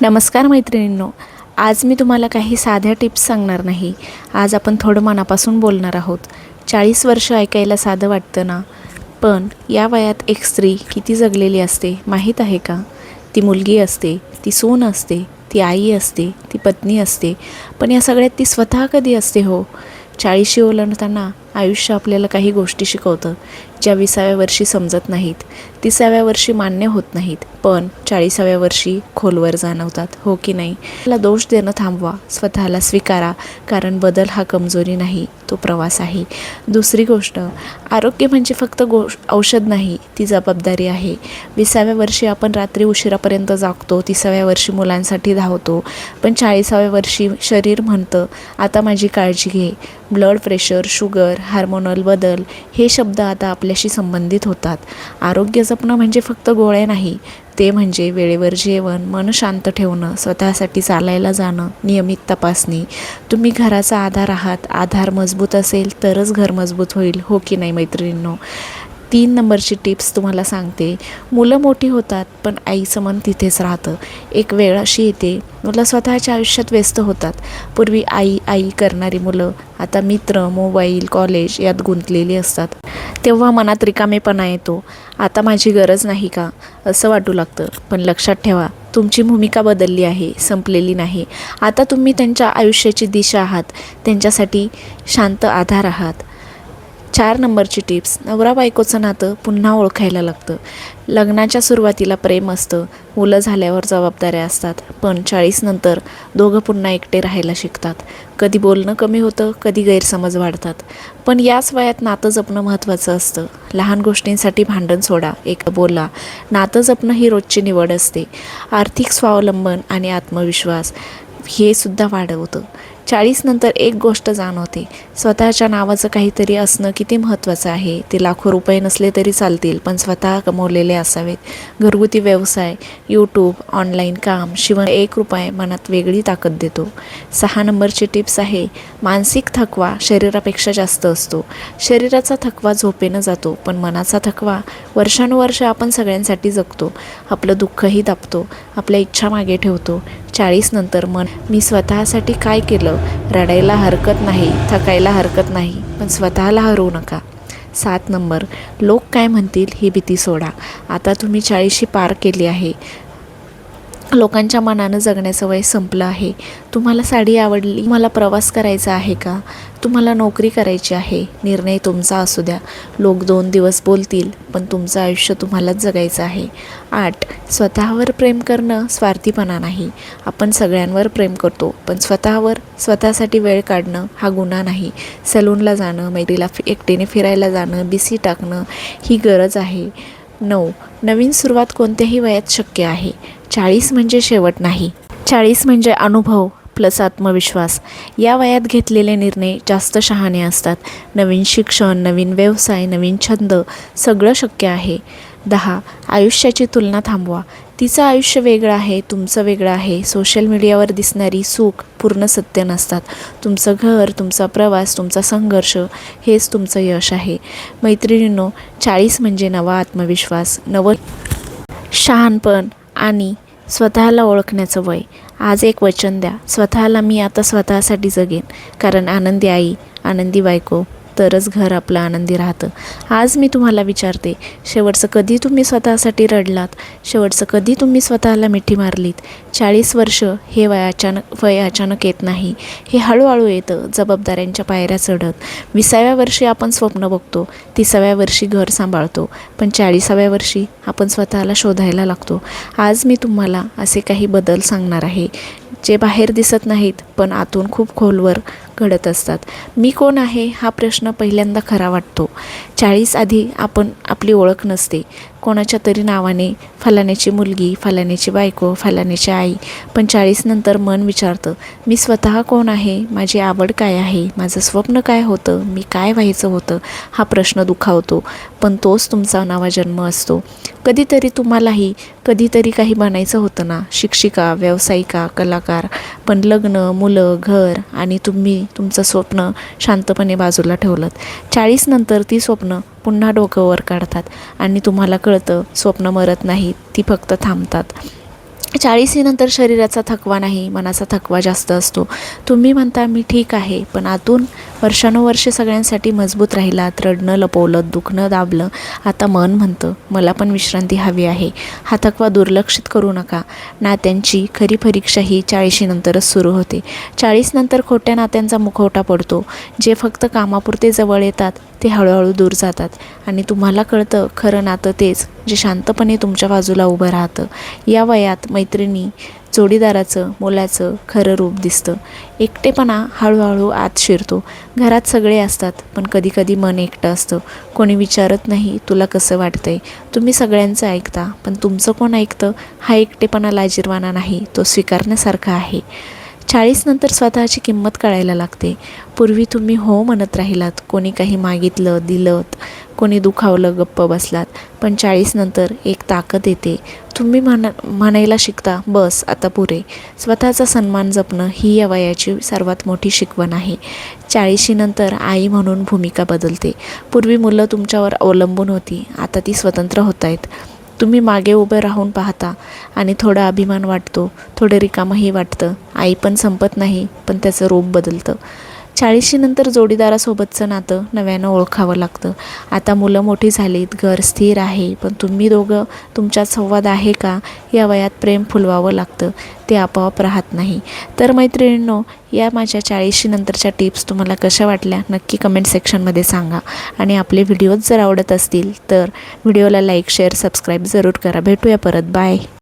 नमस्कार मैत्रिणींनो. आज मी तुम्हाला काही साध्या टिप्स सांगणार नाही. आज आपण थोडं मनापासून बोलणार आहोत. चाळीस वर्ष ऐकायला साधं वाटतं ना? पण या वयात एक स्त्री किती जगलेली असते माहीत आहे का? ती मुलगी असते ती सून असते ती आई असते ती पत्नी असते. पण या सगळ्यात ती स्वतः कधी असते हो? चाळीशी ओलांडताना आयुष्य आपल्याला काही गोष्टी शिकवतं ज्या विसाव्या वर्षी समजत नाहीत. तिसाव्या वर्षी मान्य होत नाहीत पण चाळीसाव्या वर्षी खोलवर जाणवतात हो की नाही? त्याला दोष देणं थांबवा स्वतःला स्वीकारा कारण बदल हा कमजोरी नाही तो प्रवास आहे. दुसरी गोष्ट आरोग्य म्हणजे फक्त गो औषध नाही ती जबाबदारी आहे. विसाव्या वर्षी आपण रात्री उशिरापर्यंत जागतो तिसाव्या वर्षी मुलांसाठी धावतो पण चाळीसाव्या वर्षी शरीर म्हणतं आता माझी काळजी घे. ब्लड प्रेशर शुगर हार्मोनल बदल हे शब्द आता आपल्याशी संबंधित होतात. आरोग्य जपणं म्हणजे फक्त गोळ्या नाही ते म्हणजे वेळेवर जेवण मन शांत ठेवणं स्वतःसाठी चालायला जाणं नियमित तपासणी. तुम्ही घराचा आधार आहात आधार मजबूत असेल तरच घर मजबूत होईल हो की नाही मैत्रिणींनो? तीन नंबरची टिप्स तुम्हाला सांगते. मुलं मोठी होतात पण आईचं मन तिथेच राहतं. एक वेळ अशी येते मुलं स्वतःच्या आयुष्यात व्यस्त होतात. पूर्वी आई आई करणारी मुलं आता मित्र मोबाईल कॉलेज यात गुंतलेली असतात. तेव्हा मनात रिकामेपणा येतो. आता माझी गरज नाही का? असं वाटू लागतं. पण लक्षात ठेवा तुमची भूमिका बदलली आहे संपलेली नाही. आता तुम्ही त्यांच्या आयुष्याची दिशा आहात. त्यांच्यासाठी शांत आधार आहात. चार नंबरची टिप्स. नवरा बायकोचं नातं पुन्हा ओळखायला लागतं. लग्नाच्या सुरुवातीला प्रेम असतं. मुलं झाल्यावर जबाबदाऱ्या असतात. पण चाळीसनंतर दोघं पुन्हा एकटे राहायला शिकतात. कधी बोलणं कमी होतं कधी गैरसमज वाढतात. पण याच वयात नातं जपणं महत्त्वाचं असतं. लहान गोष्टींसाठी भांडण सोडा एक बोला. नातं जपणं ही रोजची निवड असते. आर्थिक स्वावलंबन आणि आत्मविश्वास हे सुद्धा वाढवतं. चाळीस नंतर एक गोष्ट जाणवते. स्वतःच्या नावाचं काहीतरी असणं किती महत्त्वाचं आहे. ते लाखो रुपये नसले तरी चालतील पण स्वतः कमवलेले असावेत. घरगुती व्यवसाय यूट्यूब ऑनलाईन काम शिवण एक रुपये मनात वेगळी ताकद देतो. सहा नंबरची टिप्स आहे मानसिक थकवा शरीरापेक्षा जास्त असतो. शरीराचा थकवा झोपेनं जातो पण मनाचा थकवा वर्षानुवर्ष आपण सगळ्यांसाठी जगतो. आपलं दुःखही दाबतो आपल्या इच्छा मागे ठेवतो. चाळीस नंतर मन मी स्वतःसाठी काय केलं? रडायला हरकत नाही थकायला हरकत नाही पण स्वतःला हरवू नका. सात नंबर लोक काय म्हणतील ही भीती सोडा. आता तुम्ही चाळीशी पार केली आहे. लोकांच्या मनानं जगण्याचं वय संपलं आहे. तुम्हाला साडी आवडली तुम्हाला प्रवास करायचा आहे का? तुम्हाला नोकरी करायची आहे. निर्णय तुमचा असू द्या. लोक दोन दिवस बोलतील पण तुमचं आयुष्य तुम्हालाच जगायचं आहे. आठ स्वतःवर प्रेम करणं स्वार्थीपणा नाही. आपण सगळ्यांवर प्रेम करतो पण स्वतःवर स्वतःसाठी वेळ काढणं हा गुन्हा नाही. सलूनला जाणं मैत्रीला फि एकटीने फिरायला जाणं बिसी टाकणं ही गरज आहे. नऊ. नवीन सुरुवात कोणत्याही वयात शक्य आहे. चाळीस म्हणजे शेवट नाही. चाळीस म्हणजे अनुभव प्लस आत्मविश्वास. या वयात घेतलेले निर्णय जास्त शहाणे असतात. नवीन शिक्षण नवीन व्यवसाय नवीन छंद सगळं शक्य आहे. दहा. आयुष्याची तुलना थांबवा. तिचं आयुष्य वेगळं आहे तुमचं वेगळं आहे. सोशल मीडियावर दिसणारी सुख पूर्ण सत्य नसतात. तुमचं घर तुमचा प्रवास तुमचा संघर्ष हेच तुमचं यश आहे. मैत्रिणींनो चाळीस म्हणजे नवा आत्मविश्वास नवं शहाणपण आणि स्वतःला ओळखण्याचं वय. आज एक वचन द्या. स्वतःला मी आता स्वतःसाठी जगेन. कारण आनंदी आई आनंदी बायको तरच घर आपलं आनंदी राहतं. आज मी तुम्हाला विचारते शेवटचं कधी तुम्ही स्वतःसाठी रडलात? शेवटचं कधी तुम्ही स्वतःला मिठी मारलीत? चाळीस वर्ष हे वय अचानक वय अचानक येत नाही. हे हळूहळू येतं जबाबदाऱ्यांच्या पायऱ्या चढत. विसाव्या वर्षी आपण स्वप्न बघतो तिसाव्या वर्षी घर सांभाळतो पण चाळीसाव्या वर्षी आपण स्वतःला शोधायला लागतो. आज मी तुम्हाला असे काही बदल सांगणार आहे जे बाहेर दिसत नाहीत पण आतून खूप खोलवर घडत असतात. मी कोण आहे? हा प्रश्न पहिल्यांदा खरा वाटतो. चाळीस आधी आपण आपली ओळख नसते. कोणाच्या तरी नावाने फलाण्याची मुलगी फलाण्याची बायको फलाण्याची आई पण चाळीस नंतर मन विचारतं मी स्वतः कोण आहे? माझी आवड काय आहे? माझं स्वप्न काय होतं? मी काय व्हायचं होतं? हा प्रश्न दुखावतो पण तोच तुमचा नवा जन्म असतो. कधीतरी तुम्हालाही कधीतरी काही बनायचं होतं ना? शिक्षिका व्यावसायिका कलाकार पण लग्न मुलं घर आणि तुम्ही तुमचं स्वप्न शांतपणे बाजूला ठेवलं चाळीस नंतर ती स्वप्न पुन्हा डोकं वर काढतात आणि तुम्हाला कळतं स्वप्न मरत नाहीत ती फक्त थांबतात. चाळीसीनंतर शरीराचा थकवा नाही मनाचा थकवा जास्त असतो. तुम्ही म्हणता मी ठीक आहे पण आतून वर्षानुवर्षे सगळ्यांसाठी मजबूत राहिलात रडणं लपवलं दुखणं दाबलं. आता मन म्हणतं मला पण विश्रांती हवी आहे. हा थकवा दुर्लक्षित करू नका. नात्यांची खरी परीक्षा ही चाळीशीनंतरच सुरू होते. चाळीसनंतर खोट्या नात्यांचा मुखवटा पडतो. जे फक्त कामापुरते जवळ येतात ते हळूहळू दूर जातात. आणि तुम्हाला कळतं खरं नातं तेच जे शांतपणे तुमच्या बाजूला उभं राहतं. या वयात मैत्रिणी जोडीदाराचं मुलाचं खरं रूप दिसतं. एकटेपणा हळूहळू आत शिरतो. घरात सगळे असतात पण कधीकधी मन एकटं असतं. कोणी विचारत नाही तुला कसं वाटतंय? तुम्ही सगळ्यांचं ऐकता पण तुमचं कोण ऐकतं? हा एकटेपणा लाजीरवाना नाही तो स्वीकारण्यासारखा आहे. चाळीसनंतर स्वतःची किंमत कळायला लागते. पूर्वी तुम्ही हो म्हणत राहिलात कोणी काही मागितलं दिलं कोणी दुखावलं गप्प बसलात. पण चाळीसनंतर एक ताकद येते. तुम्ही म्हणा म्हणायला शिकता बस आता पुरे. स्वतःचा सन्मान जपणं ही या वयाची सर्वात मोठी शिकवण आहे. चाळीशीनंतर आई म्हणून भूमिका बदलते. पूर्वी मुलं तुमच्यावर अवलंबून होती आता ती स्वतंत्र होत आहेत तुम्ही मागे उभे राहून पाहता आणि थोडा अभिमान वाटतो थोडं रिकामंही वाटतं. आई पण संपत नाही पण त्याचं रूप बदलतं. चाळीशीनंतर जोडीदारासोबतचं नातं नव्यानं ओळखावं लागतं. आता मुलं मोठी झालीत घर स्थिर आहे पण तुम्ही दोघं तुमच्यात संवाद आहे का? या वयात प्रेम फुलवावं लागतं ते आपोआप राहत नाही. तर मैत्रिणींनो या माझ्या चाळीशीनंतरच्या टिप्स तुम्हाला कशा वाटल्या नक्की कमेंट सेक्शनमध्ये सांगा. आणि आपले व्हिडिओज जर आवडत असतील तर व्हिडिओला लाईक शेअर सबस्क्राईब जरूर करा. भेटूया परत. बाय